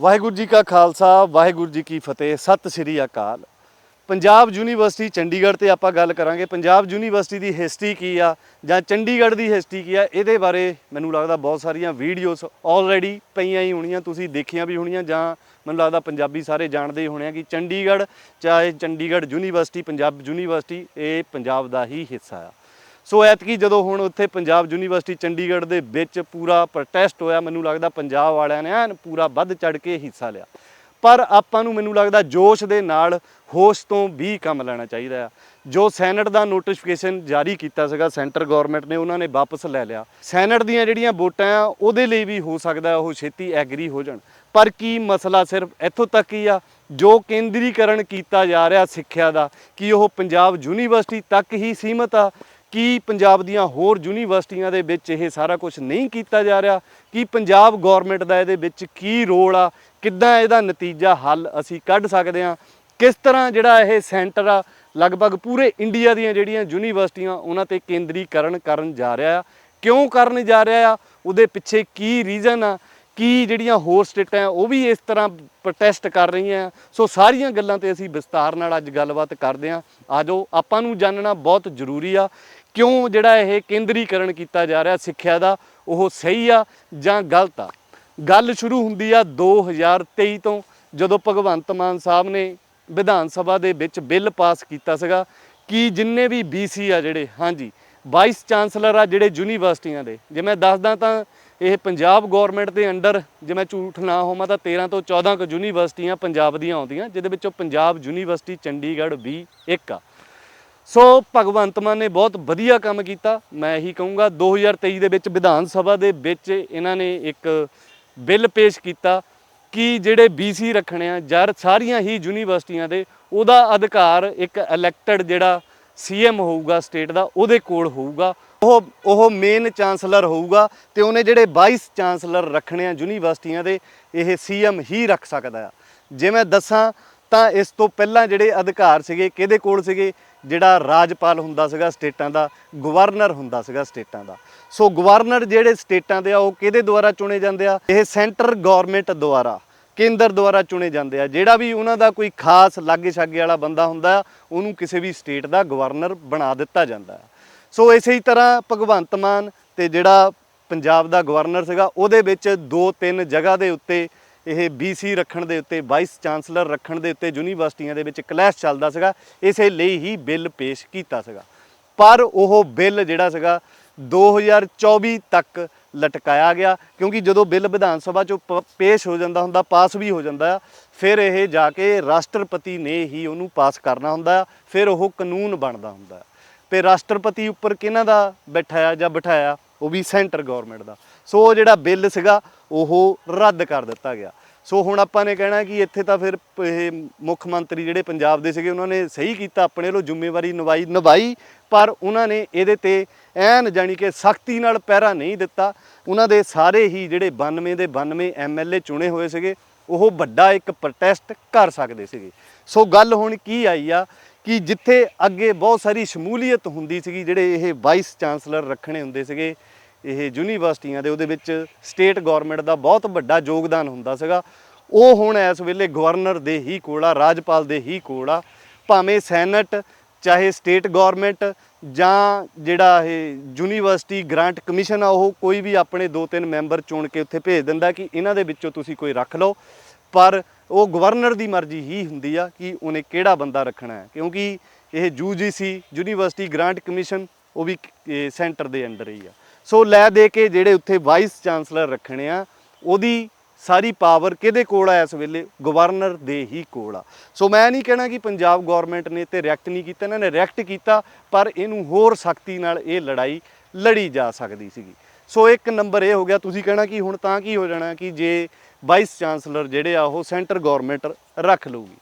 ਵਾਹਿਗੁਰੂ ਜੀ ਕਾ ਖਾਲਸਾ, ਵਾਹਿਗੁਰੂ ਜੀ ਕੀ ਫਤਿਹ, ਸਤਿ ਸ੍ਰੀ ਅਕਾਲ। ਪੰਜਾਬ ਯੂਨੀਵਰਸਿਟੀ ਚੰਡੀਗੜ੍ਹ ਤੇ ਆਪਾਂ ਗੱਲ ਕਰਾਂਗੇ। ਪੰਜਾਬ ਯੂਨੀਵਰਸਿਟੀ ਦੀ ਹਿਸਟਰੀ ਕੀ ਆ ਜਾਂ ਚੰਡੀਗੜ੍ਹ ਦੀ ਹਿਸਟਰੀ ਕੀ ਆ, ਇਹਦੇ ਬਾਰੇ ਮੈਨੂੰ ਲੱਗਦਾ ਬਹੁਤ ਸਾਰੀਆਂ ਵੀਡੀਓਜ਼ ਆਲਰੇਡੀ ਪਈਆਂ ਹੀ ਹੋਣੀਆਂ, ਤੁਸੀਂ ਦੇਖੀਆਂ ਵੀ ਹੋਣੀਆਂ ਜਾਂ ਮੈਨੂੰ ਲੱਗਦਾ ਪੰਜਾਬੀ ਸਾਰੇ ਜਾਣਦੇ ਹੀ ਹੋਣੇ ਆ ਕਿ ਚੰਡੀਗੜ੍ਹ, ਚਾਹੇ ਚੰਡੀਗੜ੍ਹ ਯੂਨੀਵਰਸਿਟੀ, ਪੰਜਾਬ ਯੂਨੀਵਰਸਿਟੀ, ਇਹ ਪੰਜਾਬ ਦਾ ਹੀ ਹਿੱਸਾ ਆ। ਸੋ ਐਤਕੀ ਜਦੋਂ ਹੁਣ ਉੱਥੇ ਪੰਜਾਬ ਯੂਨੀਵਰਸਿਟੀ ਚੰਡੀਗੜ੍ਹ ਦੇ ਵਿੱਚ ਪੂਰਾ ਪ੍ਰੋਟੈਸਟ ਹੋਇਆ, ਮੈਨੂੰ ਲੱਗਦਾ ਪੰਜਾਬ ਵਾਲਿਆਂ ਨੇ ਐਨ ਪੂਰਾ ਵੱਧ ਚੜ ਕੇ ਹਿੱਸਾ ਲਿਆ। ਪਰ ਆਪਾਂ ਨੂੰ ਮੈਨੂੰ ਲੱਗਦਾ ਜੋਸ਼ ਦੇ ਨਾਲ ਹੋਸ਼ ਤੋਂ ਵੀ ਕੰਮ ਲੈਣਾ ਚਾਹੀਦਾ ਆ। ਜੋ ਸੈਨੇਟ ਦਾ ਨੋਟੀਫਿਕੇਸ਼ਨ ਜਾਰੀ ਕੀਤਾ ਸੀਗਾ, ਸੈਂਟਰ ਗਵਰਨਮੈਂਟ ਨੇ, ਉਹਨਾਂ ਨੇ ਵਾਪਸ ਲੈ ਲਿਆ। ਸੈਨੇਟ ਦੀਆਂ ਜਿਹੜੀਆਂ ਵੋਟਾਂ ਆ, ਉਹਦੇ ਲਈ ਵੀ ਹੋ ਸਕਦਾ ਉਹ ਛੇਤੀ ਐਗਰੀ ਹੋ ਜਾਣ। ਪਰ ਕੀ ਮਸਲਾ ਸਿਰਫ ਇੱਥੋਂ ਤੱਕ ਹੀ ਆ, ਜੋ ਕੇਂਦਰੀਕਰਨ ਕੀਤਾ ਜਾ ਰਿਹਾ ਸਿੱਖਿਆ ਦਾ, ਕਿ ਉਹ ਪੰਜਾਬ ਯੂਨੀਵਰਸਿਟੀ ਤੱਕ ਹੀ ਸੀਮਤ ਆ? ਕੀ ਪੰਜਾਬ ਦੀਆਂ ਹੋਰ ਯੂਨੀਵਰਸਿਟੀਆਂ ਦੇ ਵਿੱਚ ਇਹ ਸਾਰਾ ਕੁਝ ਨਹੀਂ ਕੀਤਾ ਜਾ ਰਿਹਾ? ਕੀ ਪੰਜਾਬ ਗਵਰਨਮੈਂਟ ਦਾ ਇਹਦੇ ਵਿੱਚ ਕੀ ਰੋਲ ਆ? ਕਿੱਦਾਂ ਇਹਦਾ ਨਤੀਜਾ ਹੱਲ ਅਸੀਂ ਕੱਢ ਸਕਦੇ ਹਾਂ? ਕਿਸ ਤਰ੍ਹਾਂ ਜਿਹੜਾ ਇਹ ਸੈਂਟਰ ਆ, ਲਗਭਗ ਪੂਰੇ ਇੰਡੀਆ ਦੀਆਂ ਜਿਹੜੀਆਂ ਯੂਨੀਵਰਸਿਟੀਆਂ, ਉਹਨਾਂ ਤੇ ਕੇਂਦਰੀਕਰਨ ਕਰਨ ਜਾ ਰਿਹਾ ਆ? ਕਿਉਂ ਕਰਨ ਜਾ ਰਿਹਾ ਆ? ਉਹਦੇ ਪਿੱਛੇ ਕੀ ਰੀਜ਼ਨ ਆ? ਕੀ ਜਿਹੜੀਆਂ ਹੋਰ ਸਟੇਟਾਂ ਉਹ ਵੀ ਇਸ ਤਰ੍ਹਾਂ ਪ੍ਰੋਟੈਸਟ ਕਰ ਰਹੀਆਂ ਸੋ ਸਾਰੀਆਂ ਗੱਲਾਂ ਤੇ ਅਸੀਂ ਵਿਸਤਾਰ ਨਾਲ ਅੱਜ ਗੱਲਬਾਤ ਕਰਦੇ ਆ ਆਜੋ ਆਪਾਂ ਨੂੰ ਜਾਣਨਾ ਬਹੁਤ ਜ਼ਰੂਰੀ ਆ। ਕਿਉਂ ਜਿਹੜਾ ਇਹ ਕੇਂਦਰੀਕਰਨ ਕੀਤਾ ਜਾ ਰਿਹਾ ਸਿੱਖਿਆ ਦਾ, ਉਹ ਸਹੀ ਆ ਜਾਂ ਗਲਤ ਆ? ਗੱਲ ਸ਼ੁਰੂ ਹੁੰਦੀ ਆ 2023 ਤੋਂ, ਜਦੋਂ ਭਗਵੰਤ ਮਾਨ ਸਾਹਿਬ ਨੇ ਵਿਧਾਨ ਸਭਾ ਦੇ ਵਿੱਚ ਬਿੱਲ ਪਾਸ ਕੀਤਾ ਸੀਗਾ, ਕਿ ਜਿੰਨੇ ਵੀ BC ਆ ਜਿਹੜੇ, ਹਾਂਜੀ ਵਾਈਸ ਚਾਂਸਲਰ ਆ ਜਿਹੜੇ ਯੂਨੀਵਰਸਿਟੀਆਂ ਦੇ, ਜੇ ਮੈਂ ਦੱਸਦਾ ਤਾਂ ਇਹ ਪੰਜਾਬ ਗਵਰਨਮੈਂਟ ਦੇ ਅੰਡਰ ਜੇ ਮੈਂ ਝੂਠ ਨਾ ਹੋਵਾਂ ਤਾਂ 13 ਤੋਂ 14 ਕੁ ਯੂਨੀਵਰਸਿਟੀਆਂ ਪੰਜਾਬ ਦੀਆਂ ਆਉਂਦੀਆਂ, ਜਿਹਦੇ ਵਿੱਚੋਂ ਪੰਜਾਬ ਯੂਨੀਵਰਸਿਟੀ ਚੰਡੀਗੜ੍ਹ ਵੀ ਇੱਕ ਆ। ਸੋ ਭਗਵੰਤ ਮਾਨ ਨੇ ਬਹੁਤ ਵਧੀਆ ਕੰਮ ਕੀਤਾ। ਮੈਂ ਇਹੀ ਕਹੂੰਗਾ 2023 ਦੇ ਵਿੱਚ ਵਿਧਾਨ ਸਭਾ ਦੇ ਵਿੱਚ ਇਹਨਾਂ ਨੇ ਇੱਕ ਬਿੱਲ ਪੇਸ਼ ਕੀਤਾ ਕਿ ਜਿਹੜੇ BC ਰੱਖਣੇ ਆ ਜਰ ਸਾਰੀਆਂ ਹੀ ਯੂਨੀਵਰਸਿਟੀਆਂ ਦੇ, ਉਹਦਾ ਅਧਿਕਾਰ ਇੱਕ ਇਲੈਕਟਡ ਜਿਹੜਾ ਸੀਐਮ ਹੋਊਗਾ ਸਟੇਟ ਦਾ, ਉਹਦੇ ਕੋਲ ਹੋਊਗਾ। ਉਹ ਉਹ ਮੇਨ ਚਾਂਸਲਰ ਹੋਊਗਾ ਤੇ ਉਹਨੇ ਜਿਹੜੇ ਵਾਈਸ ਚਾਂਸਲਰ ਰੱਖਣੇ ਆ ਯੂਨੀਵਰਸਿਟੀਆਂ ਦੇ, ਇਹ ਸੀਐਮ ਹੀ ਰੱਖ ਸਕਦਾ ਆ। ਜੇ ਮੈਂ ਦੱਸਾਂ, ਤਾਂ ਇਸ ਤੋਂ ਪਹਿਲਾਂ ਜਿਹੜੇ ਅਧਿਕਾਰ ਸੀਗੇ, ਕਿਹਦੇ ਕੋਲ ਸੀਗੇ? ਜਿਹੜਾ ਰਾਜਪਾਲ ਹੁੰਦਾ ਸੀਗਾ ਸਟੇਟਾਂ ਦਾ, ਗਵਰਨਰ ਹੁੰਦਾ ਸੀਗਾ ਸਟੇਟਾਂ ਦਾ। ਸੋ ਗਵਰਨਰ ਜਿਹੜੇ ਸਟੇਟਾਂ ਦੇ ਆ, ਉਹ ਕਿਹਦੇ ਦੁਆਰਾ ਚੁਣੇ ਜਾਂਦੇ ਆ? ਇਹ ਸੈਂਟਰ ਗਵਰਨਮੈਂਟ ਦੁਆਰਾ, ਕੇਂਦਰ ਦੁਆਰਾ ਚੁਣੇ ਜਾਂਦੇ ਆ। ਜਿਹੜਾ ਵੀ ਉਹਨਾਂ ਦਾ ਕੋਈ ਖਾਸ ਲਾਗੇ ਛਾਗੇ ਵਾਲਾ ਬੰਦਾ ਹੁੰਦਾ ਆ, ਉਹਨੂੰ ਕਿਸੇ ਵੀ ਸਟੇਟ ਦਾ ਗਵਰਨਰ ਬਣਾ ਦਿੱਤਾ ਜਾਂਦਾ ਸੋ ਇਸੇ ਹੀ ਤਰ੍ਹਾਂ ਭਗਵੰਤ ਮਾਨ ਤੇ ਜਿਹੜਾ ਪੰਜਾਬ ਦਾ ਗਵਰਨਰ ਸੀਗਾ, ਉਹਦੇ ਵਿੱਚ ਦੋ ਤਿੰਨ ਜਗ੍ਹਾ ਦੇ ਉੱਤੇ ਇਹ BC ਰੱਖਣ ਦੇ ਉੱਤੇ ਵਾਈਸ ਚਾਂਸਲਰ ਰੱਖਣ ਦੇ ਉੱਤੇ ਯੂਨੀਵਰਸਿਟੀਆਂ ਦੇ ਵਿੱਚ ਕਲੈਸ਼ ਚੱਲਦਾ ਸੀਗਾ, ਇਸੇ ਲਈ ਹੀ ਬਿੱਲ ਪੇਸ਼ ਕੀਤਾ ਸੀਗਾ। ਪਰ ਉਹ ਬਿੱਲ ਜਿਹੜਾ ਸੀਗਾ 2024 ਤੱਕ ਲਟਕਾਇਆ ਗਿਆ, ਕਿਉਂਕਿ ਜਦੋਂ ਬਿੱਲ ਵਿਧਾਨ ਸਭਾ ਚੋਂ ਪੇਸ਼ ਹੋ ਜਾਂਦਾ ਹੁੰਦਾ, ਪਾਸ ਵੀ ਹੋ ਜਾਂਦਾ ਆ, ਫਿਰ ਇਹ ਜਾ ਕੇ ਰਾਸ਼ਟਰਪਤੀ ਨੇ ਹੀ ਉਹਨੂੰ ਪਾਸ ਕਰਨਾ ਹੁੰਦਾ ਆ, ਫਿਰ ਉਹ ਕਾਨੂੰਨ ਬਣਦਾ ਹੁੰਦਾ ਆ। ਤੇ ਰਾਸ਼ਟਰਪਤੀ ਉੱਪਰ ਕਿਹਨਾਂ ਦਾ ਬੈਠਾਇਆ ਜਾਂ ਬਿਠਾਇਆ? ਉਹ ਵੀ ਸੈਂਟਰ ਗਵਰਨਮੈਂਟ ਦਾ। ਸੋ ਉਹ ਜਿਹੜਾ ਬਿੱਲ ਸੀਗਾ, ਉਹ ਰੱਦ ਕਰ ਦਿੱਤਾ ਗਿਆ। ਸੋ ਹੁਣ ਆਪਾਂ ਨੇ ਕਹਿਣਾ ਕਿ ਇੱਥੇ ਤਾਂ ਫਿਰ ਇਹ ਮੁੱਖ ਮੰਤਰੀ ਜਿਹੜੇ ਪੰਜਾਬ ਦੇ ਸੀਗੇ, ਉਹਨਾਂ ਨੇ ਸਹੀ ਕੀਤਾ, ਆਪਣੇ ਵੱਲੋਂ ਜ਼ਿੰਮੇਵਾਰੀ ਨਿਭਾਈ ਨਿਭਾਈ, ਪਰ ਉਹਨਾਂ ਨੇ ਇਹਦੇ ਤੇ ਐਨ ਜਾਣੀ ਕਿ ਸਖਤੀ ਨਾਲ ਪਹਿਰਾ ਨਹੀਂ ਦਿੱਤਾ। ਉਹਨਾਂ ਦੇ ਸਾਰੇ ਹੀ ਜਿਹੜੇ 92 ਦੇ 92 ਐਮਐਲਏ ਚੁਣੇ ਹੋਏ ਸੀਗੇ, ਉਹ ਵੱਡਾ ਇੱਕ ਪ੍ਰੋਟੈਸਟ ਕਰ ਸਕਦੇ ਸੀਗੇ। ਸੋ ਗੱਲ ਹੁਣ ਕੀ ਆਈ ਆ ਕਿ ਜਿੱਥੇ ਅੱਗੇ ਬਹੁਤ ਸਾਰੀ ਸ਼ਮੂਲੀਅਤ ਹੁੰਦੀ ਸੀਗੀ, ਜਿਹੜੇ ਇਹ ਵਾਈਸ ਚਾਂਸਲਰ ਰੱਖਣੇ ਹੁੰਦੇ ਸੀਗੇ, ਇਹ ਯੂਨੀਵਰਸਿਟੀਆਂ ਦੇ, ਉਹਦੇ ਵਿੱਚ ਸਟੇਟ ਗਵਰਨਮੈਂਟ ਦਾ ਬਹੁਤ ਵੱਡਾ ਯੋਗਦਾਨ ਹੁੰਦਾ ਸੀਗਾ। ਉਹ ਹੁਣ ਇਸ ਵੇਲੇ ਗਵਰਨਰ ਦੇ ਹੀ ਕੋਲ ਆ, ਰਾਜਪਾਲ ਦੇ ਹੀ ਕੋਲ ਆ। ਭਾਵੇਂ ਸੈਨੇਟ, ਚਾਹੇ ਸਟੇਟ ਗਵਰਨਮੈਂਟ ਜਾਂ ਜਿਹੜਾ ਇਹ ਯੂਨੀਵਰਸਿਟੀ ਗ੍ਰਾਂਟ ਕਮਿਸ਼ਨ ਆ, ਉਹ ਕੋਈ ਵੀ ਆਪਣੇ ਦੋ ਤਿੰਨ ਮੈਂਬਰ ਚੁਣ ਕੇ ਉੱਥੇ ਭੇਜ ਦਿੰਦਾ ਕਿ ਇਹਨਾਂ ਦੇ ਵਿੱਚੋਂ ਤੁਸੀਂ ਕੋਈ ਰੱਖ ਲਓ। ਪਰ ਉਹ ਗਵਰਨਰ ਦੀ ਮਰਜ਼ੀ ਹੀ ਹੁੰਦੀ ਆ ਕਿ ਉਹਨੇ ਕਿਹੜਾ ਬੰਦਾ ਰੱਖਣਾ ਹੈ। ਕਿਉਂਕਿ ਇਹ ਯੂਜੀਸੀ ਯੂਨੀਵਰਸਿਟੀ ਗ੍ਰਾਂਟ ਕਮਿਸ਼ਨ, ਉਹ ਵੀ ਸੈਂਟਰ ਦੇ ਅੰਡਰ ਹੀ ਆ। ਸੋ ਲੈ ਦੇ ਕੇ ਜਿਹੜੇ ਉੱਥੇ ਵਾਈਸ ਚਾਂਸਲਰ ਰੱਖਣੇ ਆ, ਉਹਦੀ ਸਾਰੀ ਪਾਵਰ ਕਿਹਦੇ ਕੋਲ ਆ ਇਸ ਵੇਲੇ? ਗਵਰਨਰ ਦੇ ਹੀ ਕੋਲ ਆ। ਸੋ ਮੈਂ ਨਹੀਂ ਕਹਿਣਾ ਕਿ ਪੰਜਾਬ ਗਵਰਨਮੈਂਟ ਨੇ ਤੇ ਰਿਐਕਟ ਨਹੀਂ ਕੀਤਾ, ਇਹਨਾਂ ਨੇ ਰਿਐਕਟ ਕੀਤਾ, ਪਰ ਇਹਨੂੰ ਹੋਰ ਸਖਤੀ ਨਾਲ ਇਹ ਲੜਾਈ ਲੜੀ ਜਾ ਸਕਦੀ ਸੀਗੀ। ਸੋ ਇੱਕ ਨੰਬਰ ਇਹ ਹੋ ਗਿਆ, ਤੁਸੀਂ ਕਹਿਣਾ ਕਿ ਹੁਣ ਤਾਂ ਕੀ ਹੋ ਜਾਣਾ ਕਿ ਜੇ ਵਾਈਸ ਚਾਂਸਲਰ ਜਿਹੜੇ ਆ ਉਹ ਸੈਂਟਰ ਗਵਰਨਮੈਂਟ ਰੱਖ ਲਊਗੀ।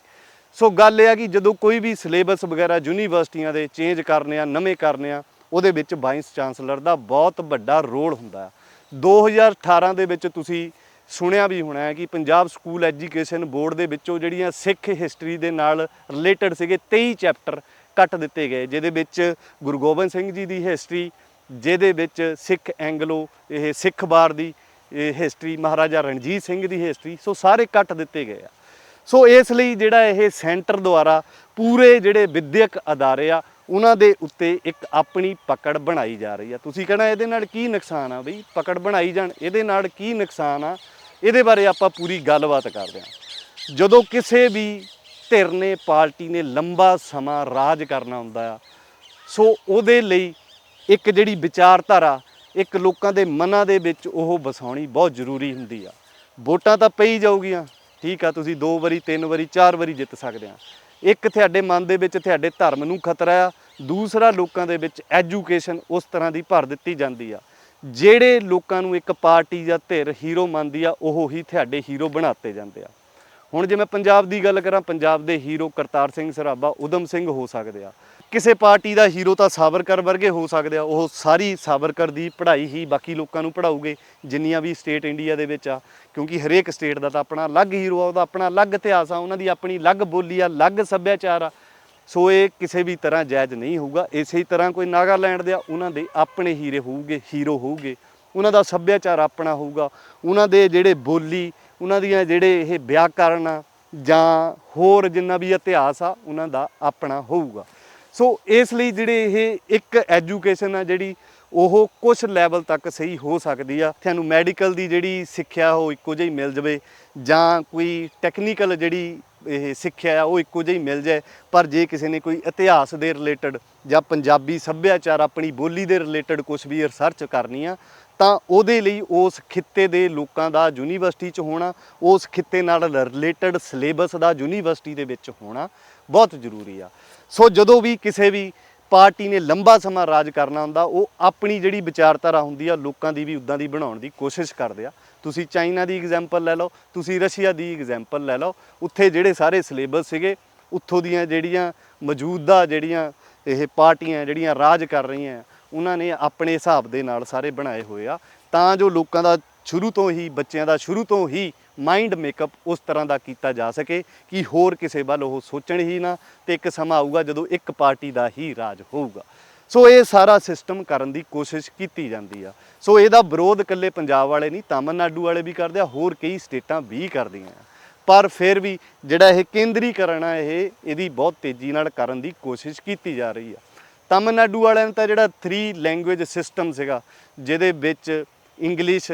ਸੋ ਗੱਲ ਇਹ ਆ ਕਿ ਜਦੋਂ ਕੋਈ ਵੀ ਸਿਲੇਬਸ ਵਗੈਰਾ ਯੂਨੀਵਰਸਿਟੀਆਂ ਦੇ ਚੇਂਜ ਕਰਨੇ ਆ, ਨਵੇਂ ਕਰਨੇ ਆ, ਉਹਦੇ ਵਿੱਚ ਵਾਈਸ ਚਾਂਸਲਰ ਦਾ ਬਹੁਤ ਵੱਡਾ ਰੋਲ ਹੁੰਦਾ ਹੈ 2018 ਦੇ ਵਿੱਚ ਤੁਸੀਂ ਸੁਣਿਆ ਵੀ ਹੋਣਾ ਹੈ ਕਿ ਪੰਜਾਬ ਸਕੂਲ ਐਜੂਕੇਸ਼ਨ ਬੋਰਡ ਦੇ ਵਿੱਚੋਂ ਜਿਹੜੀਆਂ ਸਿੱਖ ਹਿਸਟਰੀ ਦੇ ਨਾਲ ਰਿਲੇਟਡ ਸੀਗੇ 23 ਚੈਪਟਰ ਕੱਟ ਦਿੱਤੇ ਗਏ, ਜਿਹਦੇ ਵਿੱਚ ਗੁਰੂ ਗੋਬਿੰਦ ਸਿੰਘ ਜੀ ਦੀ ਹਿਸਟਰੀ ਜਿਹਦੇ ਵਿੱਚ ਸਿੱਖ ਐਂਗਲੋ ਇਹ ਸਿੱਖ ਬਾਰ ਦੀ ਇਹ ਹਿਸਟਰੀ ਮਹਾਰਾਜਾ ਰਣਜੀਤ ਸਿੰਘ ਦੀ ਹਿਸਟਰੀ ਸੋ ਸਾਰੇ ਕੱਟ ਦਿੱਤੇ ਗਏ ਆ। ਸੋ ਇਸ ਲਈ ਜਿਹੜਾ ਇਹ ਸੈਂਟਰ ਦੁਆਰਾ ਪੂਰੇ ਜਿਹੜੇ ਵਿਦਿਅਕ ਅਦਾਰੇ ਆ, ਉਹਨਾਂ ਦੇ ਉੱਤੇ ਇੱਕ ਆਪਣੀ ਪਕੜ ਬਣਾਈ ਜਾ ਰਹੀ ਆ। ਤੁਸੀਂ ਕਹਿਣਾ ਇਹਦੇ ਨਾਲ ਕੀ ਨੁਕਸਾਨ ਆ ਬਈ? ਪਕੜ ਬਣਾਈ ਜਾਣ, ਇਹਦੇ ਨਾਲ ਕੀ ਨੁਕਸਾਨ ਆ? ਇਹਦੇ ਬਾਰੇ ਆਪਾਂ ਪੂਰੀ ਗੱਲਬਾਤ ਕਰਦੇ ਹਾਂ। ਜਦੋਂ ਕਿਸੇ ਵੀ ਧਿਰ ਨੇ, ਪਾਰਟੀ ਨੇ ਲੰਬਾ ਸਮਾਂ ਰਾਜ ਕਰਨਾ ਹੁੰਦਾ ਆ, ਸੋ ਉਹਦੇ ਲਈ ਇੱਕ ਜਿਹੜੀ ਵਿਚਾਰਧਾਰਾ ਇੱਕ ਲੋਕਾਂ ਦੇ ਮਨਾਂ ਦੇ ਵਿੱਚ ਉਹ ਵਸਾਉਣੀ ਬਹੁਤ ਜ਼ਰੂਰੀ ਹੁੰਦੀ ਆ। ਵੋਟਾਂ ਤਾਂ ਪਈ ਜਾਊਗੀਆਂ। ਠੀਕ ਆ, ਤੁਸੀਂ ਦੋ ਵਾਰੀ, ਤਿੰਨ ਵਾਰੀ, ਚਾਰ ਵਾਰੀ ਜਿੱਤ ਸਕਦੇ ਆ। ਇੱਕ ਤੁਹਾਡੇ ਮਨ ਦੇ ਵਿੱਚ ਤੁਹਾਡੇ ਧਰਮ ਨੂੰ ਖਤਰਾ ਆ। ਦੂਸਰਾ ਲੋਕਾਂ ਦੇ ਵਿੱਚ ਐਜੂਕੇਸ਼ਨ ਉਸ ਤਰ੍ਹਾਂ ਦੀ ਭਰ ਦਿੱਤੀ ਜਾਂਦੀ ਆ। ਜਿਹੜੇ ਲੋਕਾਂ ਨੂੰ ਇੱਕ ਪਾਰਟੀ ਜਾਂ ਧਿਰ ਹੀਰੋ ਮੰਨਦੀ ਆ, ਉਹ ਹੀ ਤੁਹਾਡੇ ਹੀਰੋ ਬਣਾਤੇ ਜਾਂਦੇ ਆ। ਹੁਣ ਜੇ ਮੈਂ ਪੰਜਾਬ ਦੀ ਗੱਲ ਕਰਾਂ, ਪੰਜਾਬ ਦੇ ਹੀਰੋ ਕਰਤਾਰ ਸਿੰਘ ਸਰਾਭਾ ਉਦਮ ਸਿੰਘ ਹੋ ਸਕਦੇ ਆ। ਕਿਸੇ ਪਾਰਟੀ ਦਾ ਹੀਰੋ ਤਾਂ ਸਾਬਰਕਰ ਵਰਗੇ ਹੋ ਸਕਦੇ ਆ, ਉਹ ਸਾਰੀ ਸਾਬਰਕਰ ਦੀ ਪੜ੍ਹਾਈ ਹੀ ਬਾਕੀ ਲੋਕਾਂ ਨੂੰ ਪੜਾਉਗੇ ਜਿੰਨੀਆਂ ਵੀ ਸਟੇਟ ਇੰਡੀਆ ਦੇ ਵਿੱਚ ਆ, ਕਿਉਂਕਿ ਹਰੇਕ ਸਟੇਟ ਦਾ ਤਾਂ ਆਪਣਾ ਅਲੱਗ ਹੀਰੋ ਆ, ਉਹਦਾ ਆਪਣਾ ਅਲੱਗ ਇਤਿਹਾਸ ਆ, ਉਹਨਾਂ ਦੀ ਆਪਣੀ ਅਲੱਗ ਬੋਲੀ ਆ, ਅਲੱਗ ਸੱਭਿਆਚਾਰ ਆ। ਸੋ ਇਹ ਕਿਸੇ ਵੀ ਤਰ੍ਹਾਂ ਜਾਇਜ਼ ਨਹੀਂ ਹੋਊਗਾ, ਇਸੇ ਤਰ੍ਹਾਂ ਕੋਈ ਨਾਗਾਲੈਂਡ ਦੇ ਆ, ਉਹਨਾਂ ਦੇ ਆਪਣੇ ਹੀਰੇ ਹੋਊਗੇ, ਹੀਰੋ ਹੋਊਗੇ। ਉਹਨਾਂ ਦਾ ਸੱਭਿਆਚਾਰ ਆਪਣਾ ਹੋਊਗਾ, ਉਹਨਾਂ ਦੇ ਜਿਹੜੇ ਬੋਲੀ, ਉਹਨਾਂ ਦੀਆਂ ਜਿਹੜੇ ਇਹ ਵਿਆਕਰਨ ਆ, ਜਾਂ ਹੋਰ ਜਿੰਨਾ ਵੀ ਇਤਿਹਾਸ ਆ, ਉਹਨਾਂ ਦਾ ਆਪਣਾ ਹੋਊਗਾ। ਸੋ ਇਸ ਲਈ ਜਿਹੜੇ ਇਹ ਇੱਕ ਐਜੂਕੇਸ਼ਨ ਆ ਜਿਹੜੀ ਉਹ ਕੁਝ ਲੈਵਲ ਤੱਕ ਸਹੀ ਹੋ ਸਕਦੀ ਆ। ਤੁਹਾਨੂੰ ਮੈਡੀਕਲ ਦੀ ਜਿਹੜੀ ਸਿੱਖਿਆ ਉਹ ਇੱਕੋ ਜਿਹੀ ਮਿਲ ਜਾਵੇ ਜਾਂ ਕੋਈ ਟੈਕਨੀਕਲ ਜਿਹੜੀ ਇਹ ਸਿੱਖਿਆ ਆ, ਉਹ ਇੱਕੋ ਜਿਹੀ ਮਿਲ ਜਾਏ। ਪਰ ਜੇ ਕਿਸੇ ਨੇ ਕੋਈ ਇਤਿਹਾਸ ਦੇ ਰਿਲੇਟਡ ਜਾਂ ਪੰਜਾਬੀ ਸੱਭਿਆਚਾਰ, ਆਪਣੀ ਬੋਲੀ ਦੇ ਰਿਲੇਟਡ ਕੁਝ ਵੀ ਰਿਸਰਚ ਕਰਨੀ ਆ, ਤਾਂ ਉਹਦੇ ਲਈ ਉਸ ਖਿੱਤੇ ਦੇ ਲੋਕਾਂ ਦਾ ਯੂਨੀਵਰਸਿਟੀ 'ਚ ਹੋਣਾ, ਉਸ ਖਿੱਤੇ ਨਾਲ ਰਿਲੇਟਡ ਸਿਲੇਬਸ ਦਾ ਯੂਨੀਵਰਸਿਟੀ ਦੇ ਵਿੱਚ ਹੋਣਾ ਬਹੁਤ ਜ਼ਰੂਰੀ ਆ। ਸੋ ਜਦੋਂ ਵੀ ਕਿਸੇ ਵੀ ਪਾਰਟੀ ਨੇ ਲੰਬਾ ਸਮਾਂ ਰਾਜ ਕਰਨਾ ਹੁੰਦਾ, ਉਹ ਆਪਣੀ ਜਿਹੜੀ ਵਿਚਾਰਧਾਰਾ ਹੁੰਦੀ ਆ, ਲੋਕਾਂ ਦੀ ਵੀ ਉਦਾਂ ਦੀ ਬਣਾਉਣ ਦੀ ਕੋਸ਼ਿਸ਼ ਕਰਦੇ ਆ। ਤੁਸੀਂ ਚਾਈਨਾ ਦੀ ਐਗਜ਼ਾਮਪਲ ਲੈ ਲਓ, ਤੁਸੀਂ ਰਸ਼ੀਆ ਦੀ ਐਗਜ਼ਾਮਪਲ ਲੈ ਲਓ, ਉੱਥੇ ਜਿਹੜੇ ਸਾਰੇ ਸਿਲੇਬਸ ਸੀਗੇ, ਉੱਥੋਂ ਦੀਆਂ ਜਿਹੜੀਆਂ ਮੌਜੂਦਾ ਜਿਹੜੀਆਂ ਇਹ ਪਾਰਟੀਆਂ, ਜਿਹੜੀਆਂ ਰਾਜ ਕਰ ਰਹੀਆਂ, ਉਹਨਾਂ ਨੇ ਆਪਣੇ ਹਿਸਾਬ ਦੇ ਨਾਲ ਸਾਰੇ ਬਣਾਏ ਹੋਏ ਆ। ਤਾਂ ਜੋ ਲੋਕਾਂ ਦਾ ਸ਼ੁਰੂ ਤੋਂ ਹੀ, ਬੱਚਿਆਂ ਦਾ ਸ਼ੁਰੂ ਤੋਂ ਹੀ ਮਾਈਂਡ ਮੇਕਅਪ ਉਸ ਤਰ੍ਹਾਂ ਦਾ ਕੀਤਾ ਜਾ ਸਕੇ ਕਿ ਹੋਰ ਕਿਸੇ ਵੱਲ ਉਹ ਸੋਚਣ ਹੀ ਨਾ ਤੇ ਇੱਕ ਸਮਾਂ ਆਊਗਾ ਜਦੋਂ ਇੱਕ ਪਾਰਟੀ ਦਾ ਹੀ ਰਾਜ ਹੋਊਗਾ। ਸੋ ਇਹ ਸਾਰਾ ਸਿਸਟਮ ਕਰਨ ਦੀ ਕੋਸ਼ਿਸ਼ ਕੀਤੀ ਜਾਂਦੀ ਆ। ਸੋ ਇਹਦਾ ਵਿਰੋਧ ਇਕੱਲੇ ਪੰਜਾਬ ਵਾਲੇ ਨਹੀਂ, ਤਾਮਿਲਨਾਡੂ ਵਾਲੇ ਵੀ ਕਰਦੇ ਆ, ਹੋਰ ਕਈ ਸਟੇਟਾਂ ਵੀ ਕਰਦੀਆਂ ਆ। ਪਰ ਫਿਰ ਵੀ ਜਿਹੜਾ ਇਹ ਕੇਂਦਰੀਕਰਨ ਆ, ਇਹ ਇਹਦੀ ਬਹੁਤ ਤੇਜ਼ੀ ਨਾਲ ਕਰਨ ਦੀ ਕੋਸ਼ਿਸ਼ ਕੀਤੀ ਜਾ ਰਹੀ ਆ। ਤਾਮਿਲਨਾਡੂ ਵਾਲਿਆਂ ਨੇ ਤਾਂ ਜਿਹੜਾ 3 ਲੈਂਗੁਏਜ ਸਿਸਟਮ ਸੀਗਾ, ਜਿਹਦੇ ਵਿੱਚ ਇੰਗਲਿਸ਼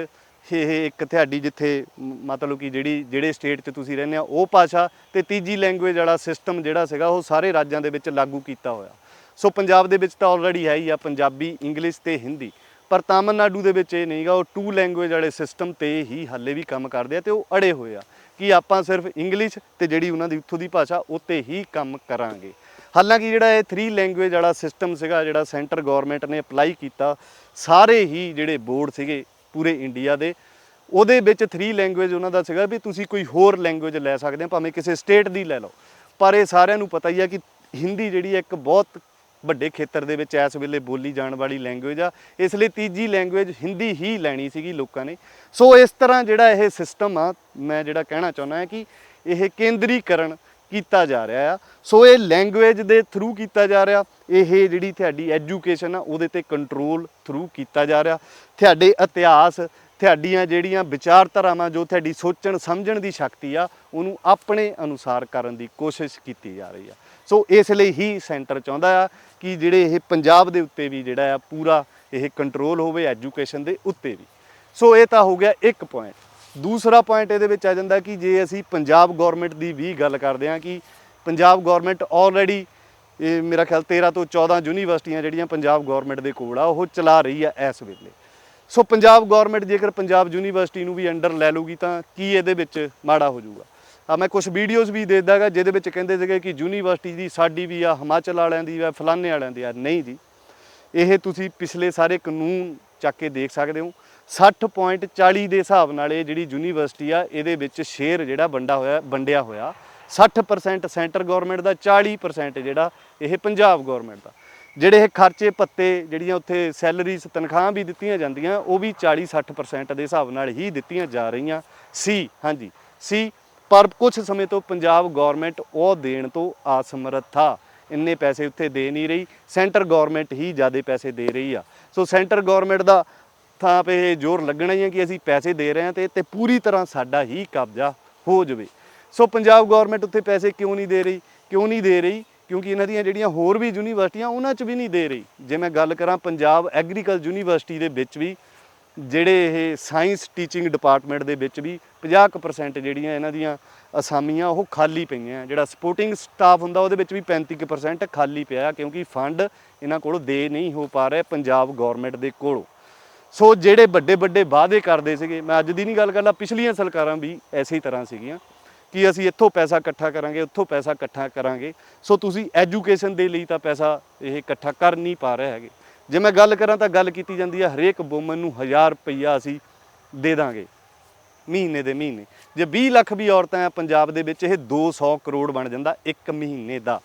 ਇਹ ਇੱਕ ਤੁਹਾਡੀ ਜਿੱਥੇ ਮਤਲਬ ਕਿ ਜਿਹੜੀ, ਜਿਹੜੇ ਸਟੇਟ 'ਚ ਤੁਸੀਂ ਰਹਿੰਦੇ ਆ ਉਹ ਭਾਸ਼ਾ ਤੇ ਤੀਜੀ ਲੈਂਗੁਏਜ ਵਾਲਾ ਸਿਸਟਮ ਜਿਹੜਾ ਸੀਗਾ, ਉਹ ਸਾਰੇ ਰਾਜਾਂ ਦੇ ਵਿੱਚ ਲਾਗੂ ਕੀਤਾ ਹੋਇਆ। ਸੋ ਪੰਜਾਬ ਦੇ ਵਿੱਚ ਤਾਂ ਆਲਰੇਡੀ ਹੈ ਹੀ ਆ, ਪੰਜਾਬੀ ਇੰਗਲਿਸ਼ ਤੇ ਹਿੰਦੀ ਪਰ ਤਾਮਿਲਨਾਡੂ ਦੇ ਵਿੱਚ ਇਹ ਨਹੀਂਗਾ, ਉਹ ਟੂ ਲੈਂਗੁਏਜ ਵਾਲੇ ਸਿਸਟਮ ਤੇ ਹੀ ਹਾਲੇ ਵੀ ਕੰਮ ਕਰਦੇ ਆ ਤੇ ਉਹ ਅੜੇ ਹੋਏ ਆ। ਕਿ ਆਪਾਂ ਸਿਰਫ ਇੰਗਲਿਸ਼ ਤੇ ਜਿਹੜੀ ਉਹਨਾਂ ਦੀ ਉੱਥੋਂ ਦੀ ਭਾਸ਼ਾ ਉੱਤੇ ਹੀ ਕੰਮ ਕਰਾਂਗੇ। ਹਾਲਾਂਕਿ ਜਿਹੜਾ ਇਹ 3 ਲੈਂਗੁਏਜ ਵਾਲਾ ਸਿਸਟਮ ਸੀਗਾ, ਜਿਹੜਾ ਸੈਂਟਰ ਗਵਰਨਮੈਂਟ ਨੇ ਅਪਲਾਈ ਕੀਤਾ, ਸਾਰੇ ਹੀ ਜਿਹੜੇ ਬੋਰਡ ਸੀਗੇ ਪੂਰੇ ਇੰਡੀਆ ਦੇ। ਉਹਦੇ ਵਿੱਚ 3 ਲੈਂਗੁਏਜ ਉਹਨਾਂ ਦਾ ਸੀਗਾ ਵੀ ਤੁਸੀਂ ਕੋਈ ਹੋਰ ਲੈਂਗੁਏਜ ਲੈ ਸਕਦੇ ਆ ਭਾਵੇਂ ਕਿਸੇ ਸਟੇਟ ਦੀ ਲੈ ਲਓ। ਪਰ ਇਹ ਸਾਰਿਆਂ ਨੂੰ ਪਤਾ ਹੀ ਆ ਕਿ ਹਿੰਦੀ ਜਿਹੜੀ ਹੈ ਇੱਕ ਬਹੁਤ ਵੱਡੇ ਖੇਤਰ ਦੇ ਵਿੱਚ ਇਸ ਵੇਲੇ ਬੋਲੀ ਜਾਣ ਵਾਲੀ ਲੈਂਗੁਏਜ ਆ। ਇਸ ਲਈ ਤੀਜੀ ਲੈਂਗੁਏਜ ਹਿੰਦੀ ਹੀ ਲੈਣੀ ਸੀਗੀ ਲੋਕਾਂ ਨੇ। ਸੋ ਇਸ ਤਰ੍ਹਾਂ ਜਿਹੜਾ ਇਹ ਸਿਸਟਮ ਆ, ਮੈਂ ਜਿਹੜਾ ਕਹਿਣਾ ਚਾਹੁੰਦਾ ਹਾਂ ਕਿ ਇਹ ਕੇਂਦਰੀਕਰਨ ਕੀਤਾ ਜਾ ਰਿਹਾ ਆ। ਸੋ ਇਹ ਲੈਂਗੁਏਜ ਦੇ ਥਰੂ ਕੀਤਾ ਜਾ ਰਿਹਾ। ਇਹ ਜਿਹੜੀ ਤੁਹਾਡੀ ਐਜੂਕੇਸ਼ਨ ਆ, ਉਹਦੇ ਤੇ ਕੰਟਰੋਲ ਥਰੂ ਕੀਤਾ ਜਾ ਰਿਹਾ। ਤੁਹਾਡੇ ਇਤਿਹਾਸ, ਤੁਹਾਡੀਆਂ ਜਿਹੜੀਆਂ ਵਿਚਾਰਧਾਰਾਵਾਂ, ਜੋ ਤੁਹਾਡੀ ਸੋਚਣ, ਸਮਝਣ ਦੀ ਸ਼ਕਤੀ ਆ, ਉਹਨੂੰ ਆਪਣੇ ਅਨੁਸਾਰ ਕਰਨ ਦੀ ਕੋਸ਼ਿਸ਼ ਕੀਤੀ ਜਾ ਰਹੀ ਆ। ਸੋ ਇਸ ਲਈ ਹੀ ਸੈਂਟਰ ਚਾਹੁੰਦਾ ਆ ਕਿ ਜਿਹੜੇ ਇਹ ਪੰਜਾਬ ਦੇ ਉੱਤੇ ਵੀ ਜਿਹੜਾ ਆ, ਪੂਰਾ ਇਹ ਕੰਟਰੋਲ ਹੋਵੇ ਐਜੂਕੇਸ਼ਨ ਦੇ ਉੱਤੇ ਵੀ। ਸੋ ਇਹ ਤਾਂ ਹੋ ਗਿਆ ਇੱਕ ਪੁਆਇੰਟ ਦੂਸਰਾ ਪੁਆਇੰਟ ਇਹਦੇ ਵਿੱਚ ਆ ਜਾਂਦਾ ਕਿ ਜੇ ਅਸੀਂ ਪੰਜਾਬ ਗਵਰਨਮੈਂਟ ਦੀ ਵੀ ਗੱਲ ਕਰਦੇ ਹਾਂ ਕਿ ਪੰਜਾਬ ਗਵਰਨਮੈਂਟ ਆਲਰੇਡੀ ਇਹ ਮੇਰਾ ਖਿਆਲ 13 ਤੋਂ 14 ਯੂਨੀਵਰਸਿਟੀਆਂ ਜਿਹੜੀਆਂ ਪੰਜਾਬ ਗਵਰਨਮੈਂਟ ਦੇ ਕੋਲ ਆ, ਉਹ ਚਲਾ ਰਹੀ ਆ ਇਸ ਵੇਲੇ। ਸੋ ਪੰਜਾਬ ਗਵਰਨਮੈਂਟ ਜੇਕਰ ਪੰਜਾਬ ਯੂਨੀਵਰਸਿਟੀ ਨੂੰ ਵੀ ਅੰਡਰ ਲੈ ਲੂਗੀ ਤਾਂ ਕੀ ਇਹਦੇ ਵਿੱਚ ਮਾੜਾ ਹੋ ਜਾਊਗਾ? ਆ ਮੈਂ ਕੁਝ ਵੀਡੀਓਜ਼ ਵੀ ਦੇਖਦਾਗਾ ਜਿਹਦੇ ਵਿੱਚ ਕਹਿੰਦੇ ਸੀਗੇ ਕਿ ਯੂਨੀਵਰਸਿਟੀ ਦੀ ਸਾਡੀ ਵੀ ਆ, ਹਿਮਾਚਲ ਵਾਲਿਆਂ ਦੀ ਆ ਫਲਾਨੇ ਵਾਲਿਆਂ ਦੀ ਆ। ਨਹੀਂ ਜੀ, ਇਹ ਤੁਸੀਂ ਪਿਛਲੇ ਸਾਰੇ ਕਾਨੂੰਨ ਚੱਕ ਕੇ ਦੇਖ ਸਕਦੇ ਹੋ। 60.40 ਦੇ ਹਿਸਾਬ ਨਾਲ ਇਹ ਜਿਹੜੀ ਯੂਨੀਵਰਸਿਟੀ ਆ, ਇਹਦੇ ਵਿੱਚ ਸ਼ੇਅਰ ਜਿਹੜਾ ਵੰਡਾ ਹੋਇਆ, ਵੰਡਿਆ ਹੋਇਆ। 60% ਸੈਂਟਰ ਗਵਰਨਮੈਂਟ ਦਾ 40% ਜਿਹੜਾ ਇਹ ਪੰਜਾਬ ਗਵਰਨਮੈਂਟ ਦਾ। ਜਿਹੜੇ ਇਹ ਖਰਚੇ ਪੱਤੇ ਜਿਹੜੀਆਂ ਉੱਥੇ ਸੈਲਰੀਜ਼ ਤਨਖਾਹਾਂ ਵੀ ਦਿੱਤੀਆਂ ਜਾਂਦੀਆਂ, ਉਹ ਵੀ 40 60% ਦੇ ਹਿਸਾਬ ਨਾਲ ਹੀ ਦਿੱਤੀਆਂ ਜਾ ਰਹੀਆਂ। ਸੀ ਹਾਂਜੀ। ਸੀ ਪਰ ਕੁਝ ਸਮੇਂ ਤੋਂ ਪੰਜਾਬ ਗਵਰਨਮੈਂਟ ਉਹ ਦੇਣ ਤੋਂ ਅਸਮਰੱਥ ਆ। ਇੰਨੇ ਪੈਸੇ ਉੱਥੇ ਦੇ ਨਹੀਂ ਰਹੀ। ਸੈਂਟਰ ਗਵਰਨਮੈਂਟ ਹੀ ਜ਼ਿਆਦਾ ਪੈਸੇ ਦੇ ਰਹੀ ਆ। ਸੋ ਸੈਂਟਰ ਗਵਰਨਮੈਂਟ ਦਾ ਥਾਂ 'ਤੇ ਇਹ ਜ਼ੋਰ ਲੱਗਣਾ ਹੀ ਹੈ ਕਿ ਅਸੀਂ ਪੈਸੇ ਦੇ ਰਹੇ ਹਾਂ ਤੇ ਤੇ ਪੂਰੀ ਤਰ੍ਹਾਂ ਸਾਡਾ ਹੀ ਕਬਜ਼ਾ ਹੋ ਜਾਵੇ। ਸੋ ਪੰਜਾਬ ਗਵਰਨਮੈਂਟ ਉੱਥੇ ਪੈਸੇ ਕਿਉਂ ਨਹੀਂ ਦੇ ਰਹੀ? ਕਿਉਂ ਨਹੀਂ ਦੇ ਰਹੀ? ਕਿਉਂਕਿ ਇਹਨਾਂ ਦੀਆਂ ਜਿਹੜੀਆਂ ਹੋਰ ਵੀ ਯੂਨੀਵਰਸਿਟੀਆਂ ਉਹਨਾਂ 'ਚ ਵੀ ਨਹੀਂ ਦੇ ਰਹੀ। ਜੇ ਮੈਂ ਗੱਲ ਕਰਾਂ ਪੰਜਾਬ ਐਗਰੀਕਲਚਰ ਯੂਨੀਵਰਸਿਟੀ ਦੇ ਵਿੱਚ ਵੀ, ਜਿਹੜੇ ਇਹ ਸਾਇੰਸ ਟੀਚਿੰਗ ਡਿਪਾਰਟਮੈਂਟ ਦੇ ਵਿੱਚ ਵੀ 50% ਜਿਹੜੀਆਂ ਇਹਨਾਂ ਦੀਆਂ ਅਸਾਮੀਆਂ ਉਹ ਖਾਲੀ ਪਈਆਂ ਜਿਹੜਾ ਸਪੋਰਟਿੰਗ ਸਟਾਫ ਹੁੰਦਾ ਉਹਦੇ ਵਿੱਚ ਵੀ 35% ਖਾਲੀ ਪਿਆ ਕਿਉਂਕਿ ਫੰਡ ਇਹਨਾਂ ਕੋਲੋਂ ਦੇ ਨਹੀਂ ਹੋ ਪਾ ਰਿਹਾ ਪੰਜਾਬ ਗਵਰਨਮੈਂਟ ਦੇ ਕੋਲੋਂ। ਸੋ ਜਿਹੜੇ ਵੱਡੇ ਵੱਡੇ ਵਾਅਦੇ ਕਰਦੇ ਸੀਗੇ, ਮੈਂ ਅੱਜ ਦੀ ਨਹੀਂ ਗੱਲ ਕਰਦਾ, ਪਿਛਲੀਆਂ ਸਰਕਾਰਾਂ ਵੀ ਐਸੀ ਤਰ੍ਹਾਂ ਸੀਗੀਆਂ ਕਿ ਅਸੀਂ ਇੱਥੋਂ ਪੈਸਾ ਇਕੱਠਾ ਕਰਾਂਗੇ, ਉੱਥੋਂ ਪੈਸਾ ਇਕੱਠਾ ਕਰਾਂਗੇ। ਸੋ ਤੁਸੀਂ ਐਜੂਕੇਸ਼ਨ ਦੇ ਲਈ ਤਾਂ ਪੈਸਾ ਇਹ ਇਕੱਠਾ ਕਰ ਨਹੀਂ ਪਾ ਰਹੇ ਹੈਗੇ। ਜੇ ਮੈਂ ਗੱਲ ਕਰਾਂ ਤਾਂ ਗੱਲ ਕੀਤੀ ਜਾਂਦੀ ਹੈ, ਹਰੇਕ ਵੂਮਨ ਨੂੰ 1000 ਰੁਪਈਆ ਅਸੀਂ ਦੇ ਦਾਂਗੇ, ਮਹੀਨੇ ਦੇ ਮਹੀਨੇ। ਜੇ 20 ਲੱਖ ਵੀ ਔਰਤਾਂ ਆ ਪੰਜਾਬ ਦੇ ਵਿੱਚ ਇਹ 200 ਕਰੋੜ ਬਣ ਜਾਂਦਾ ਇੱਕ ਮਹੀਨੇ ਦਾ।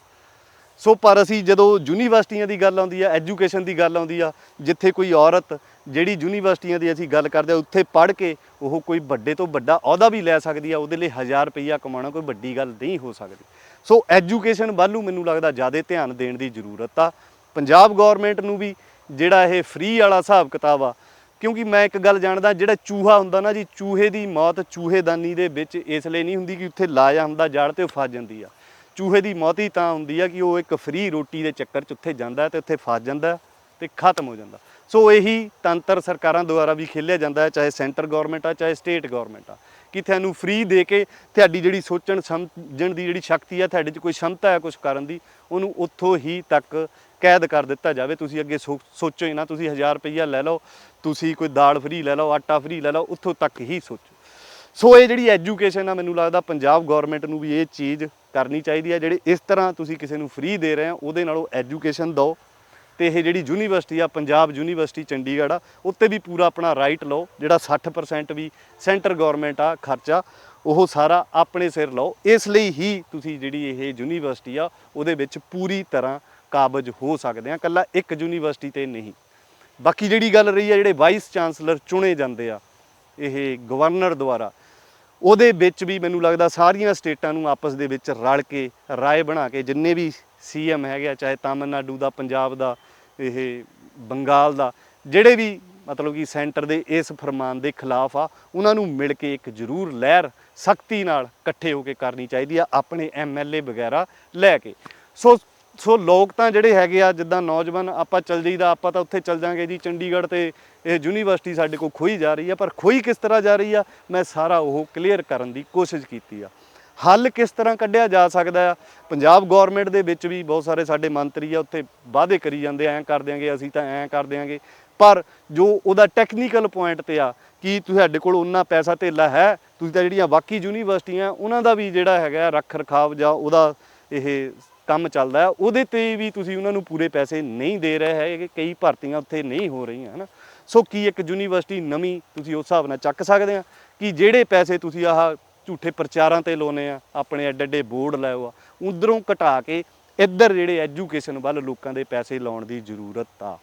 ਸੋ ਪਰ ਅਸੀਂ ਜਦੋਂ ਯੂਨੀਵਰਸਿਟੀਆਂ ਦੀ ਗੱਲ ਆਉਂਦੀ ਆ, ਐਜੂਕੇਸ਼ਨ ਦੀ ਗੱਲ ਆਉਂਦੀ ਆ, ਜਿੱਥੇ ਕੋਈ ਔਰਤ ਜਿਹੜੀ ਯੂਨੀਵਰਸਿਟੀਆਂ ਦੀ ਅਸੀਂ ਗੱਲ ਕਰਦੇ ਆ, ਉੱਥੇ ਪੜ੍ਹ ਕੇ ਉਹ ਕੋਈ ਵੱਡੇ ਤੋਂ ਵੱਡਾ ਅਹੁਦਾ ਵੀ ਲੈ ਸਕਦੀ ਆ, ਉਹਦੇ ਲਈ 1000 ਰੁਪਈਆ ਕਮਾਉਣਾ ਕੋਈ ਵੱਡੀ ਗੱਲ ਨਹੀਂ ਹੋ ਸਕਦੀ। ਸੋ ਐਜੂਕੇਸ਼ਨ ਵੱਲ ਨੂੰ ਮੈਨੂੰ ਲੱਗਦਾ ਜ਼ਿਆਦਾ ਧਿਆਨ ਦੇਣ ਦੀ ਜ਼ਰੂਰਤ ਆ। ਪੰਜਾਬ ਗਵਰਨਮੈਂਟ ਨੂੰ ਵੀ ਜਿਹੜਾ ਇਹ ਫ੍ਰੀ ਵਾਲਾ ਹਿਸਾਬ ਕਿਤਾਬ ਆ, ਕਿਉਂਕਿ ਮੈਂ ਇੱਕ ਗੱਲ ਜਾਣਦਾ, ਜਿਹੜਾ ਚੂਹਾ ਹੁੰਦਾ ਨਾ ਜੀ, ਚੂਹੇ ਦੀ ਮੌਤ ਚੂਹੇਦਾਨੀ ਦੇ ਵਿੱਚ ਇਸ ਲਈ ਨਹੀਂ ਹੁੰਦੀ ਕਿ ਉੱਥੇ ਲਾਇਆ ਹੁੰਦਾ, ਜੜ ਤੇ ਉਹ ਫਸ ਜਾਂਦੀ ਆ। ਚੂਹੇ ਦੀ ਮੌਤ ਹੀ ਤਾਂ ਹੁੰਦੀ ਆ ਕਿ ਉਹ ਇੱਕ ਫ੍ਰੀ ਰੋਟੀ ਦੇ ਚੱਕਰ 'ਚ ਉੱਥੇ ਜਾਂਦਾ ਹੈ ਤੇ ਉੱਥੇ ਫਸ ਜਾਂਦਾ ਹੈ ਤੇ ਖਤਮ ਹੋ ਜਾਂਦਾ। ਸੋ ਇਹੀ ਤੰਤਰ ਸਰਕਾਰਾਂ ਦੁਆਰਾ ਵੀ ਖੇਲਿਆ ਜਾਂਦਾ ਹੈ, ਚਾਹੇ ਸੈਂਟਰ ਗਵਰਨਮੈਂਟ ਆ, ਚਾਹੇ ਸਟੇਟ ਗਵਰਨਮੈਂਟ ਆ, ਕਿ ਤੁਹਾਨੂੰ ਫ੍ਰੀ ਦੇ ਕੇ ਤੁਹਾਡੀ ਜਿਹੜੀ ਸੋਚਣ ਸਮਝਣ ਦੀ ਜਿਹੜੀ ਸ਼ਕਤੀ ਆ, ਤੁਹਾਡੇ 'ਚ ਕੋਈ ਸ਼ਮਤਾ ਹੈ ਕੁਝ ਕਰਨ ਦੀ, ਉਹਨੂੰ ਉੱਥੋਂ ਹੀ ਤੱਕ ਕੈਦ ਕਰ ਦਿੱਤਾ ਜਾਵੇ। ਤੁਸੀਂ ਅੱਗੇ ਸੋ- ਸੋਚੋ ਹੀ ਨਾ, ਤੁਸੀਂ 1000 ਰੁਪਈਆ ਲੈ ਲਓ, ਤੁਸੀਂ ਕੋਈ ਦਾਲ ਫ੍ਰੀ ਲੈ ਲਓ, ਆਟਾ ਫ੍ਰੀ ਲੈ ਲਓ, ਉੱਥੋਂ ਤੱਕ ਹੀ ਸੋਚੋ। ਸੋ ਇਹ ਜਿਹੜੀ ਐਜੂਕੇਸ਼ਨ ਆ, ਮੈਨੂੰ ਲੱਗਦਾ ਪੰਜਾਬ ਗਵਰਨਮੈਂਟ ਨੂੰ ਵੀ ਇਹ ਚੀਜ਼ ਕਰਨੀ ਚਾਹੀਦੀ ਹੈ ਜਿਹੜੇ ਇਸ ਤਰ੍ਹਾਂ ਤੁਸੀਂ ਕਿਸੇ ਨੂੰ ਫ੍ਰੀ ਦੇ ਰਹੇ ਹੋ, ਉਹਦੇ ਨਾਲੋਂ ਐਜੂਕੇਸ਼ਨ ਦਿਓ। ਤੇ ਇਹ ਜਿਹੜੀ ਯੂਨੀਵਰਸਿਟੀ ਆ, ਪੰਜਾਬ ਯੂਨੀਵਰਸਿਟੀ, ਚੰਡੀਗੜ੍ਹ ਆ, ਉੱਤੇ ਵੀ ਪੂਰਾ ਆਪਣਾ ਰਾਈਟ ਲਓ, ਜਿਹੜਾ 60% ਵੀ ਸੈਂਟਰ ਗਵਰਨਮੈਂਟ ਆ, ਖਰਚਾ, ਉਹ ਸਾਰਾ ਆਪਣੇ ਸਿਰ ਲਓ। ਇਸ ਲਈ ਹੀ ਤੁਸੀਂ ਜਿਹੜੀ ਇਹ ਯੂਨੀਵਰਸਿਟੀ ਆ, ਉਹਦੇ ਵਿੱਚ ਪੂਰੀ ਤਰ੍ਹਾਂ ਕਾਬਜ ਹੋ ਸਕਦੇ ਆ ਕੱਲਾ ਇੱਕ ਯੂਨੀਵਰਸਿਟੀ ਤੇ ਨਹੀਂ। ਬਾਕੀ ਜਿਹੜੀ ਗੱਲ ਰਹੀ ਆ, ਜਿਹੜੇ ਵਾਈਸ ਚਾਂਸਲਰ ਚੁਣੇ ਜਾਂਦੇ ਆ ਇਹ ਗਵਰਨਰ ਦੁਆਰਾ। ਉਹਦੇ ਵਿੱਚ ਵੀ ਮੈਨੂੰ ਲੱਗਦਾ ਸਾਰੀਆਂ ਸਟੇਟਾਂ ਨੂੰ ਆਪਸ ਦੇ ਵਿੱਚ ਰਲ ਕੇ, ਰਾਏ ਬਣਾ ਕੇ ਜਿੰਨੇ ਵੀ ਸੀਐਮ ਹੈਗੇ ਆ, ਚਾਹੇ ਤਾਮਿਲਨਾਡੂ ਦਾ, ਪੰਜਾਬ ਦਾ, ਇਹ ਬੰਗਾਲ ਦਾ, ਜਿਹੜੇ ਵੀ ਮਤਲਬ ਕਿ ਸੈਂਟਰ ਦੇ ਇਸ ਫਰਮਾਨ ਦੇ ਖਿਲਾਫ ਆ, ਉਹਨਾਂ ਨੂੰ ਮਿਲ ਕੇ ਇੱਕ ਜ਼ਰੂਰ ਲਹਿਰ ਸਖਤੀ ਨਾਲ ਇਕੱਠੇ ਹੋ ਕੇ ਕਰਨੀ ਚਾਹੀਦੀ ਆ, ਆਪਣੇ ਐਮਐਲਏ ਵਗੈਰਾ ਲੈ ਕੇ। ਸੋ ਸੋ ਲੋਕ ਤਾਂ ਜਿਹੜੇ ਹੈਗੇ ਆ, ਜਿੱਦਾਂ ਨੌਜਵਾਨ ਆਪਾਂ ਚੱਲ ਜਾਈਦਾ ਆਪਾਂ ਤਾਂ ਉੱਥੇ ਚੱਲ ਜਾਾਂਗੇ ਜੀ, ਚੰਡੀਗੜ੍ਹ ਤੇ ਇਹ ਯੂਨੀਵਰਸਿਟੀ ਸਾਡੇ ਕੋਲ ਖੋਈ ਜਾ ਰਹੀ ਆ, ਪਰ ਖੋਈ ਕਿਸ ਤਰ੍ਹਾਂ ਜਾ ਰਹੀ ਆ, ਮੈਂ ਸਾਰਾ ਉਹ ਕਲੀਅਰ ਕਰਨ ਦੀ ਕੋਸ਼ਿਸ਼ ਕੀਤੀ ਆ। ਹੱਲ ਕਿਸ ਤਰ੍ਹਾਂ ਕੱਢਿਆ ਜਾ ਸਕਦਾ ਆ? ਪੰਜਾਬ ਗਵਰਨਮੈਂਟ ਦੇ ਵਿੱਚ ਵੀ ਬਹੁਤ ਸਾਰੇ ਸਾਡੇ ਮੰਤਰੀ ਆ, ਉੱਥੇ ਵਾਅਦੇ ਕਰੀ ਜਾਂਦੇ ਐਂ ਕਰ ਦਿਆਂਗੇ, ਅਸੀਂ ਤਾਂ ਐਂ ਕਰ ਦਿਆਂਗੇ। ਪਰ ਜੋ ਉਹਦਾ ਟੈਕਨੀਕਲ ਪੁਆਇੰਟ ਤੇ ਆ, ਕਿ ਤੁਹਾਡੇ ਕੋਲ ਉਹਨਾਂ ਪੈਸਾ ਧੇਲਾ ਹੈ, ਤੁਸੀਂ ਤਾਂ ਜਿਹੜੀਆਂ ਬਾਕੀ ਯੂਨੀਵਰਸਿਟੀਆਂ, ਉਹਨਾਂ ਦਾ ਵੀ ਜਿਹੜਾ ਹੈਗਾ ਰੱਖ ਰਖਾਵ ਜਾਂ ਉਹਦਾ ਇਹ ਕੰਮ ਚੱਲਦਾ ਹੈ, ਉਹਦੇ ਤੇ ਵੀ ਤੁਸੀਂ ਉਹਨਾਂ ਨੂੰ ਪੂਰੇ ਪੈਸੇ ਨਹੀਂ ਦੇ ਰਹੇ ਹੈਗੇ ਕਈ ਭਰਤੀਆਂ ਉੱਥੇ ਨਹੀਂ ਹੋ ਰਹੀਆਂ, ਹਨਾ? ਸੋ ਕੀ ਇੱਕ ਯੂਨੀਵਰਸਿਟੀ ਨਵੀਂ ਤੁਸੀਂ ਉਸ ਹਿਸਾਬ ਨਾਲ ਚੱਕ ਸਕਦੇ ਆ? ਕਿ ਜਿਹੜੇ ਪੈਸੇ ਤੁਸੀਂ ਆਹ ਝੂਠੇ ਪ੍ਰਚਾਰਾਂ ਤੇ ਲਾਉਨੇ ਆ, ਆਪਣੇ ਐਡੇ ਐਡੇ ਬੋਰਡ ਲਾਇਓ ਆ, ਉਧਰੋਂ ਘਟਾ ਕੇ ਇੱਧਰ ਜਿਹੜੇ ਐਜੂਕੇਸ਼ਨ ਵੱਲ ਲੋਕਾਂ ਦੇ ਪੈਸੇ ਲਾਉਣ ਦੀ ਜ਼ਰੂਰਤ ਆ।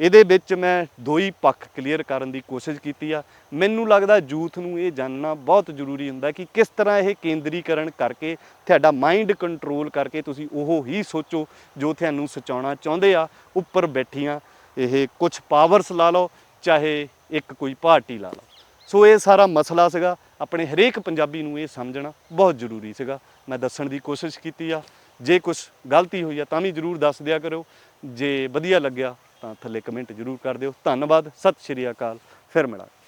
ਇਹਦੇ ਵਿੱਚ ਮੈਂ ਦੋ ਹੀ ਪੱਖ ਕਲੀਅਰ ਕਰਨ ਦੀ ਕੋਸ਼ਿਸ਼ ਕੀਤੀ ਆ। ਮੈਨੂੰ ਲੱਗਦਾ ਯੂਥ ਨੂੰ ਇਹ ਜਾਣਨਾ ਬਹੁਤ ਜ਼ਰੂਰੀ ਹੁੰਦਾ ਕਿ ਕਿਸ ਤਰ੍ਹਾਂ ਇਹ ਕੇਂਦਰੀਕਰਨ ਕਰਕੇ, ਤੁਹਾਡਾ ਮਾਈਂਡ ਕੰਟਰੋਲ ਕਰਕੇ ਤੁਸੀਂ ਉਹ ਹੀ ਸੋਚੋ ਜੋ ਤੁਹਾਨੂੰ ਸਚਾਉਣਾ ਚਾਹੁੰਦੇ ਆ। ਉੱਪਰ ਬੈਠੀਆਂ, ਇਹ ਕੁਝ ਪਾਵਰਸ ਲਾ ਲਓ, ਚਾਹੇ ਇੱਕ ਕੋਈ ਪਾਰਟੀ ਲਾ ਲਓ। ਸੋ ਇਹ ਸਾਰਾ ਮਸਲਾ ਸੀਗਾ। ਆਪਣੇ ਹਰੇਕ ਪੰਜਾਬੀ ਨੂੰ ਇਹ ਸਮਝਣਾ ਬਹੁਤ ਜ਼ਰੂਰੀ ਸੀਗਾ। ਮੈਂ ਦੱਸਣ ਦੀ ਕੋਸ਼ਿਸ਼ ਕੀਤੀ ਆ। ਜੇ ਕੁਝ ਗਲਤੀ ਹੋਈ ਆ ਤਾਂ ਵੀ ਜ਼ਰੂਰ ਦੱਸ ਦਿਆ ਕਰੋ। ਜੇ ਵਧੀਆ ਲੱਗਿਆ ਤਾਂ ਥੱਲੇ ਕਮੈਂਟ ਜ਼ਰੂਰ ਕਰ ਦਿਓ। ਧੰਨਵਾਦ ਸਤਿ ਸ਼੍ਰੀ ਅਕਾਲ ਫਿਰ ਮਿਲਾਂਗੇ।